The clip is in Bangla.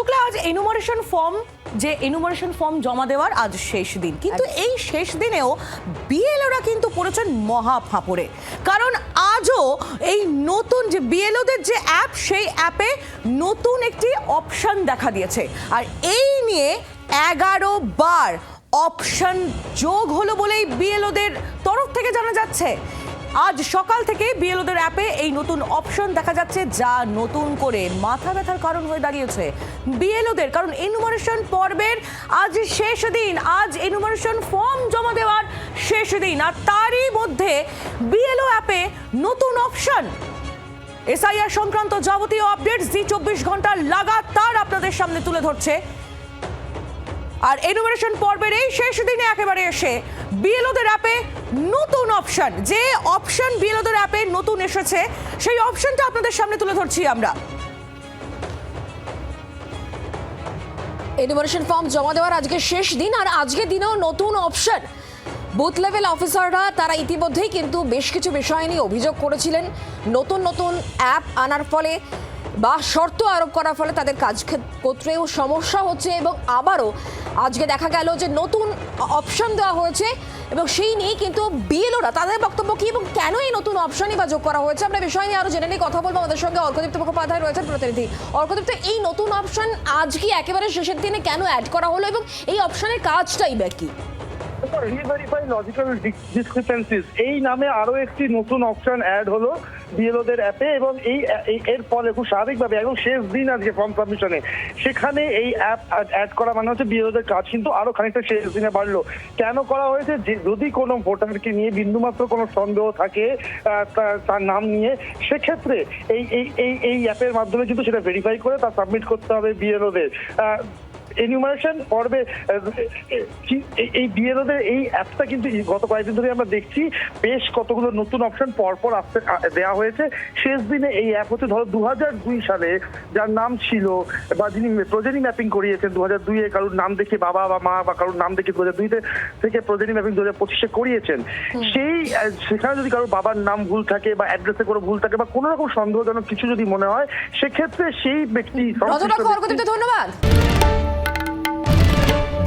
শুক্লা আজ এনুমারেশন ফর্ম যে এনুমারেশন ফর্ম জমা দেওয়ার আজ শেষ দিন। কিন্তু এই শেষ দিনেও বিএলওরা কিন্তু পড়েছেন মহা ফাঁপড়ে। কারণ আজও এই নতুন যে বিএলওদের যে অ্যাপ সেই অ্যাপে নতুন একটি অপশন দেখা দিয়েছে। আর এই নিয়ে এগারো বার অপশন যোগ হলো বলেই বিএলওদের তরফ থেকে জানা যাচ্ছে। আজ সকাল থেকে বিএলওদের অ্যাপে এই নতুন অপশন দেখা যাচ্ছে যা নতুন করে মাথা ব্যথার কারণ হয়ে দাঁড়িয়েছে বিএলওদের, কারণ এনুমারেশন পর্বের আজ শেষ দিন, আজ এনুমারেশন ফর্ম জমা দেওয়ার শেষ দিন, আর তারই মধ্যে বিএলও অ্যাপে নতুন অপশন। এসআইআর সংক্রান্ত যাবতীয় আপডেট জি চব্বিশ ঘণ্টা লাগাতার আপনাদের সামনে তুলে ধরছে। আর এনুমারেশন পর্বের এই শেষ দিনে একেবারে এসে বিএলওদের অ্যাপে নতুন অপশন। যে অপশন বিএলওদের অ্যাপে নতুন এসেছে, সেই অপশনটা আপনাদের সামনে তুলে ধরছি আমরা। এনুমারেশন ফর্ম জমা দেওয়ার আজকে শেষ দিন, আর আজকে দিনেও নতুন অপশন। বুথ লেভেল অফিসাররা তারা ইতিমধ্যেই কিন্তু বেশ কিছু বিষয় নিয়ে অভিযোগ করেছিলেন। নতুন নতুন অ্যাপ আনার ফলে বা শর্ত আরোপ করার ফলে তাদের কাজ ক্ষেত্রেও সমস্যা হচ্ছে এবং আবারও আজকে দেখা গেল যে নতুন অপশন দেওয়া হয়েছে এবং সেই নিয়ে কিন্তু বিএলওরা তাদের বক্তব্য কি এবং কেন এই নতুন অপশনই বা যোগ করা হয়েছে? আমরা বিষয় নিয়ে আরও জেনে নিয়ে কথা বলব। আমাদের সঙ্গে অর্কদীপ্ত মুখোপাধ্যায় রয়েছেন প্রতিনিধি। অর্কদীপ্ত, এই নতুন অপশন আজ কি একেবারে শেষের দিনে কেন অ্যাড করা হলো এবং এই অপশনের কাজটাই বা কি? রিভেরিফাই লজিক্যাল ডিসক্রিপেন্সিস এই নামে আরও একটি নতুন অপশন অ্যাড হলো বিএলওদের অ্যাপে এবং এই এর ফলে খুব স্বাভাবিকভাবে এবং শেষ দিন আজকে ফর্ম সাবমিশনে সেখানে এই অ্যাপ অ্যাড করা মানে হচ্ছে বিএলওদের কাজ কিন্তু আরও খানিকটা শেষ দিনে বাড়লো। কেন করা হয়েছে? যে যদি কোনো ভোটারকে নিয়ে বিন্দুমাত্র কোনো সন্দেহ থাকে তার নাম নিয়ে, সেক্ষেত্রে এই এই এই এই অ্যাপের মাধ্যমে কিন্তু সেটা ভেরিফাই করে তা সাবমিট করতে হবে বিএলওদের এনিউমারেশন পর্বে এই- বিএলওদের এই অ্যাপটা কিন্তু গত কয়েকদিন ধরে আমরা দেখছি বেশ কতগুলো নতুন অপশন পরপর আসতে দেওয়া হয়েছে। শেষ দিনে এই অ্যাপ হচ্ছে ধরো দু সালে যার নাম ছিল বা যিনি প্রজেনি ম্যাপিং করিয়েছেন দু হাজার দুইয়ে কারোর নাম দেখে বাবা বা মা বা কারোর নাম দেখে দু হাজার দুইতে থেকে প্রজেনি ম্যাপিং দু হাজার পঁচিশে করিয়েছেন। সেই সেখানে যদি কারোর বাবার নাম ভুল থাকে বা অ্যাড্রেসে কোনো ভুল থাকে বা কোনো রকম সন্দেহজনক কিছু যদি মনে হয় সেক্ষেত্রে সেই ব্যক্তি ধন্যবাদ।